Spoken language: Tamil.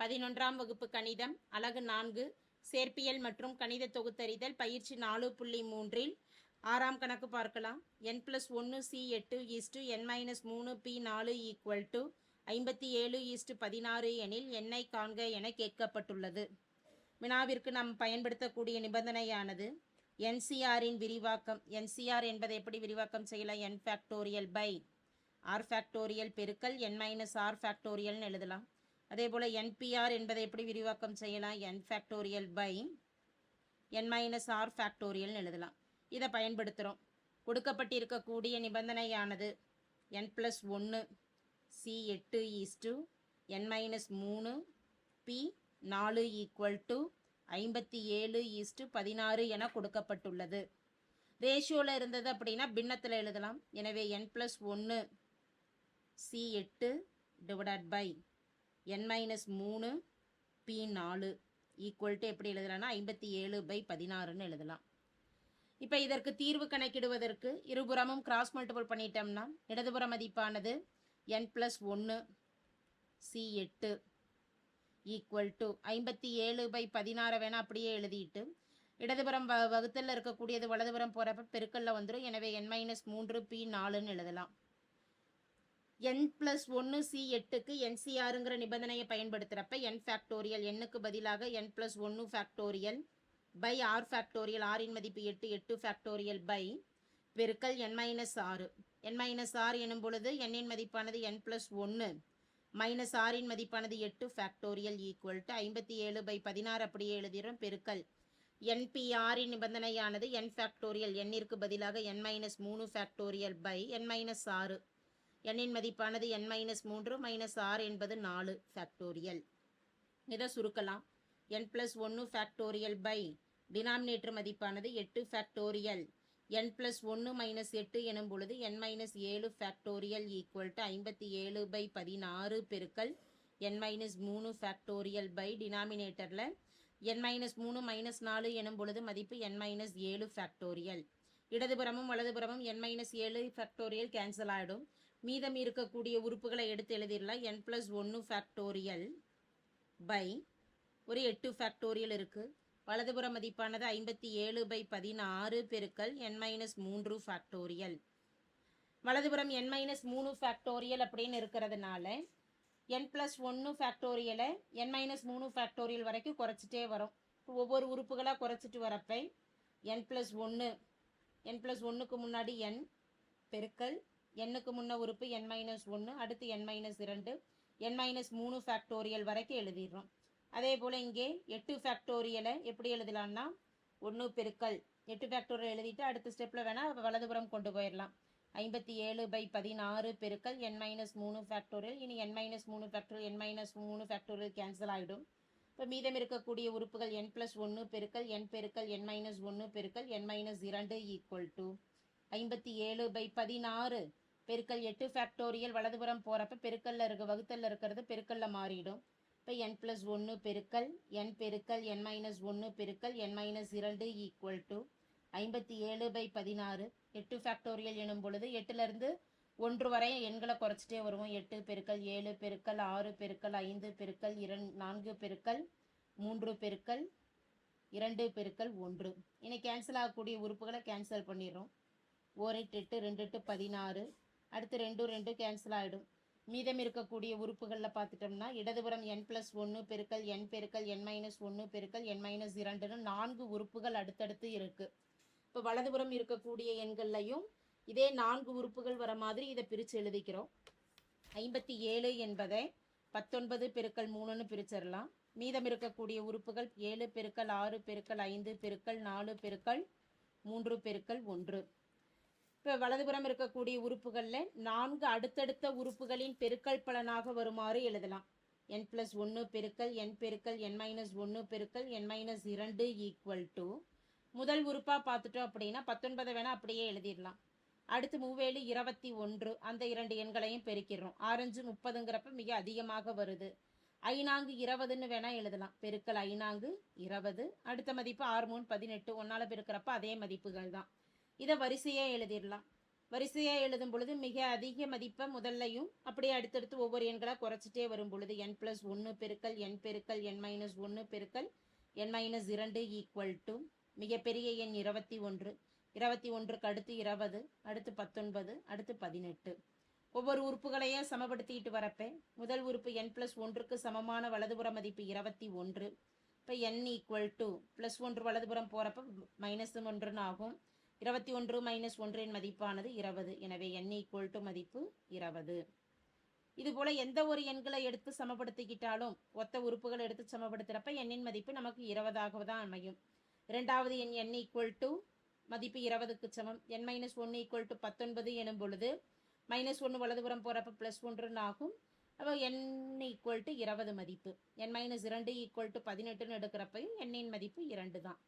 பதினொன்றாம் வகுப்பு கணிதம் அலகு நான்கு சேர்ப்பியல் மற்றும் கணித தொகுத்தறிதல் பயிற்சி நாலு புள்ளி மூன்றில் ஆறாம் கணக்கு பார்க்கலாம். என் பிளஸ் ஒன்று சி எட்டு ஈஸ்டு என் மைனஸ் மூணு பி நாலு ஈக்குவல் டு ஐம்பத்தி ஏழு ஈஸ்டு பதினாறு எனில் எண்ணை காண்க என கேட்கப்பட்டுள்ளது. வினாவிற்கு நாம் பயன்படுத்தக்கூடிய நிபந்தனையானது என்சிஆரின் விரிவாக்கம். என்சிஆர் என்பதை எப்படி விரிவாக்கம் செய்யலாம்? N factorial by r factorial பெருக்கல் என் மைனஸ் ஆர் ஃபேக்டோரியல்னு எழுதலாம். அதே போல் என்பிஆர் என்பதை எப்படி விரிவாக்கம் செய்யலாம்? N factorial by N minus R ஃபேக்டோரியல்னு எழுதலாம். இதை பயன்படுத்துகிறோம் கொடுக்கப்பட்டிருக்கக்கூடிய நிபந்தனையானது என் ப்ளஸ் ஒன்று சி எட்டு ஈஸ்டு என் மைனஸ் மூணு பி நாலு ஈக்குவல் டு ஐம்பத்தி ஏழு ஈஸ்டு பதினாறு என கொடுக்கப்பட்டுள்ளது. ரேஷியோவில் இருந்தது அப்படின்னா பின்னத்தில் எழுதலாம். எனவே என் ப்ளஸ் ஒன்று சி எட்டு டிவைடட் பை என் மைனஸ் மூணு பி நாலு ஈக்குவல் டு எப்படி எழுதலாம்னா ஐம்பத்தி ஏழு பை பதினாறுன்னு எழுதலாம். இப்போ இதற்கு தீர்வு கணக்கிடுவதற்கு இருபுறமும் கிராஸ் மல்டிபிள் பண்ணிட்டோம்னா இடதுபுற மதிப்பானது என் ப்ளஸ் ஒன்று சி எட்டு ஈக்குவல் டு ஐம்பத்தி ஏழு பை பதினாறை வேணால் அப்படியே எழுதிட்டு இடதுபுறம் வ வகுத்தலில் இருக்கக்கூடியது வலதுபுறம் போகிறப்ப பெருக்கல்ல வந்துடும் எனவே என் மைனஸ் மூன்று பி நாலுன்னு எழுதலாம். என் ப்ளஸ் ஒன்று சி எட்டுக்கு என்சிஆருங்கிற நிபந்தனையை பயன்படுத்துகிறப்ப என் ஃபேக்டோரியல் எண்ணுக்கு பதிலாக என் ப்ளஸ் ஒன்று ஃபேக்டோரியல் பை ஆர் ஃபேக்டோரியல் ஆரின் மதிப்பு எட்டு எட்டு ஃபேக்டோரியல் பை பெருக்கல் என் மைனஸ் ஆறு என் மைனஸ் ஆறு எனும் பொழுது எண்ணின் மதிப்பானது என் ப்ளஸ் ஒன்று மைனஸ் ஆறின் மதிப்பானது எட்டு ஃபேக்டோரியல் ஈக்குவல் டு ஐம்பத்தி ஏழு பை பதினாறு அப்படியே எழுதிடும் பெருக்கல் என்பிஆரின் நிபந்தனையானது என் ஃபேக்டோரியல் எண்ணிற்கு பதிலாக என் மைனஸ் மூணு ஃபேக்டோரியல் பை என் மைனஸ் ஆறு. எண்ணின் மதிப்பானது என் மைனஸ் மூன்று மைனஸ் ஆறு என்பது நாலு ஃபேக்டோரியல் இதை சுருக்கலாம். என் ப்ளஸ் ஒன்று ஃபேக்டோரியல் பை டினாமினேட்டர் மதிப்பானது எட்டு ஃபேக்டோரியல் என் ப்ளஸ் ஒன்று மைனஸ் எட்டு எனும் பொழுது என் மைனஸ் ஏழு ஃபேக்டோரியல் ஈக்குவல் டு ஐம்பத்தி ஏழு பை பதினாறு பெருக்கல் என் மைனஸ் மூணு ஃபேக்டோரியல் பை டினாமினேட்டரில் என் மைனஸ் மூணு மைனஸ் நாலு எனும் பொழுது மதிப்பு என் மைனஸ் ஏழு ஃபேக்டோரியல் இடதுபுறமும் வலதுபுறமும் என் மைனஸ் ஏழு ஃபேக்டோரியல் கேன்சல் ஆகிடும் மீதம் இருக்கக்கூடிய உறுப்புகளை எடுத்து எழுதிடலாம். என் ப்ளஸ் ஒன்று ஃபேக்டோரியல் பை ஒரு எட்டு ஃபேக்டோரியல் இருக்குது வலதுபுற மதிப்பானது ஐம்பத்தி ஏழு பை பதினாறு பெருக்கல் என் மைனஸ் மூன்று ஃபேக்டோரியல் வலதுபுறம் என் மைனஸ் மூணு ஃபேக்டோரியல் அப்படின்னு இருக்கிறதுனால என் ப்ளஸ் ஒன்று ஃபேக்டோரியலை என் மைனஸ் மூணு ஃபேக்டோரியல் வரைக்கும் குறைச்சிட்டே வரும். ஒவ்வொரு உறுப்புகளாக குறைச்சிட்டு வரப்ப என் ப்ளஸ் ஒன்று என் ப்ளஸ் ஒன்றுக்கு முன்னாடி என் பெருக்கல் எண்ணுக்கு முன்ன உறுப்பு என் மைனஸ் ஒன்று அடுத்து என் மைனஸ் இரண்டு என் மைனஸ் மூணு ஃபேக்டோரியல் வரைக்கும் எழுதிடுறோம். அதே போல் இங்கே எட்டு ஃபேக்டோரியலை எப்படி எழுதலாம்னா ஒன்று பெருக்கல். எட்டு ஃபேக்டோரியல் எழுதிட்டு அடுத்த ஸ்டெப்பில் வேணால் வலதுபுறம் கொண்டு போயிடலாம். ஐம்பத்தி ஏழு பை பதினாறு பெருக்கல் என் மைனஸ் மூணு ஃபேக்டோரியல் இனி என் மைனஸ் மூணு ஃபேக்டோரியல் என் மைனஸ் மூணு ஃபேக்டோரியல் கேன்சல் ஆகிடும் இப்போ மீதம் இருக்கக்கூடிய உறுப்புகள் என் ப்ளஸ் ஒன்று பெருக்கல் என் பெருக்கல் என் மைனஸ் ஒன்று பெருக்கல் என் மைனஸ் இரண்டு ஈக்குவல் டு ஐம்பத்தி ஏழு பை பதினாறு பெருக்கல் எட்டு ஃபேக்டோரியல் வலதுபுறம் போகிறப்ப பெருக்கல்ல இருக்க வகுத்தல்ல இருக்கிறது பெருக்கல்ல மாறிடும். இப்போ என் ப்ளஸ் ஒன்று பெருக்கல் என் பெருக்கல் என் மைனஸ் ஒன்று பெருக்கல் என் மைனஸ் இரண்டு ஈக்குவல் டு ஐம்பத்தி ஏழு பை பதினாறு. எட்டு ஃபேக்டோரியல் எனும் பொழுது எட்டுலேருந்து ஒன்று வரை எண்களை குறைச்சிட்டே வருவோம். எட்டு பெருக்கல் ஏழு பெருக்கல் ஆறு பெருக்கல் ஐந்து பெருக்கல் இரண் நான்கு பெருக்கல் மூன்று பெருக்கல் இரண்டு பெருக்கல் ஒன்று. இனி கேன்சல் ஆகக்கூடிய உறுப்புகளை கேன்சல் பண்ணிடுறோம். ஓர் எட்டு எட்டு ரெண்டு எட்டு பதினாறு. அடுத்து ரெண்டு ரெண்டு கேன்சல் ஆகிடும் மீதம் இருக்கக்கூடிய உறுப்புகளில் பார்த்துட்டோம்னா இடதுபுறம் என் ப்ளஸ் ஒன்று பெருக்கல் என் பெருக்கல் என் மைனஸ் ஒன்று பெருக்கல் என் மைனஸ் இரண்டுன்னு நான்கு உறுப்புகள் அடுத்தடுத்து இருக்குது இப்போ வலதுபுறம் இருக்கக்கூடிய எண்கள்லையும் இதே நான்கு உறுப்புகள் வர மாதிரி இதை பிரித்து எழுதிக்கிறோம். ஐம்பத்தி ஏழு என்பதை பத்தொன்பது பெருக்கள் மூணுன்னு பிரிச்சிடலாம். மீதம் இருக்கக்கூடிய உறுப்புகள் ஏழு பெருக்கள் ஆறு பெருக்கள் ஐந்து பெருக்கள் நாலு பெருக்கள் மூன்று பெருக்கள் ஒன்று. இப்போ வலதுபுறம் இருக்கக்கூடிய உறுப்புகளில் நான்கு அடுத்தடுத்த உறுப்புகளின் பெருக்கல் பலனாக வருமாறு எழுதலாம். என் ப்ளஸ் ஒன்று பெருக்கல் என் பெருக்கல் என் மைனஸ் ஒன்று பெருக்கல் என் மைனஸ் இரண்டு ஈக்குவல் டு முதல் உறுப்பாக பார்த்துட்டோம் அப்படின்னா பத்தொன்பதை வேணால் அப்படியே எழுதிடலாம். அடுத்து மூவேழு இருபத்தி ஒன்று. அந்த இரண்டு எண்களையும் பெருக்கிடுறோம். ஆரஞ்சு முப்பதுங்கிறப்ப மிக அதிகமாக வருது. ஐநான்கு இருபதுன்னு வேணால் எழுதலாம். பெருக்கல் ஐநான்கு இருபது. அடுத்த மதிப்பு ஆறு மூணு பதினெட்டு. ஒன்றால் பெருக்கிறப்ப அதே மதிப்புகள் தான். இதை வரிசையாக எழுதிடலாம். வரிசையாக எழுதும் பொழுது மிக அதிக மதிப்பை முதல்லையும் அப்படியே அடுத்தடுத்து ஒவ்வொரு எண்களாக குறைச்சிட்டே வரும் பொழுது என் ப்ளஸ் ஒன்று பெருக்கல் என் பெருக்கல் என் மைனஸ் ஒன்று பெருக்கல் என் மைனஸ் இரண்டு ஈக்குவல் டு மிகப்பெரிய எண் இருபத்தி ஒன்று. இருபத்தி ஒன்றுக்கு அடுத்து இருபது அடுத்து பத்தொன்பது அடுத்து பதினெட்டு. ஒவ்வொரு உறுப்புகளையே சமப்படுத்திட்டு வரப்ப முதல் உறுப்பு என் ப்ளஸ் ஒன்றுக்கு சமமான வலதுபுற மதிப்பு இருபத்தி ஒன்று. இப்போ என் ஈக்குவல் டு ப்ளஸ் ஒன்று வலதுபுறம் போகிறப்ப மைனஸ் ஒன்றுன்னு ஆகும். இருபத்தி ஒன்று மைனஸ் ஒன்றின் மதிப்பானது இருபது. எனவே என் ஈக்குவல் டு மதிப்பு இருபது. இதுபோல் எந்த ஒரு எண்களை எடுத்து சமப்படுத்திக்கிட்டாலும் ஒத்த உறுப்புகள் எடுத்து சமப்படுத்துகிறப்ப எண்ணின் மதிப்பு நமக்கு இருபதாக தான் அமையும். இரண்டாவது எண் என் ஈக்குவல் டு மதிப்பு இருபதுக்கு சமம். என் மைனஸ் ஒன்று ஈக்குவல் டு பத்தொன்பது எனும் பொழுது மைனஸ் ஒன்று வலதுபுறம் போகிறப்ப ப்ளஸ் ஒன்றுன்னு ஆகும். அப்போ என் ஈக்குவல் டு இருபது மதிப்பு. என் மைனஸ் இரண்டு ஈக்குவல் டு பதினெட்டுன்னு எடுக்கிறப்பையும் எண்ணின் மதிப்பு இரண்டு தான்.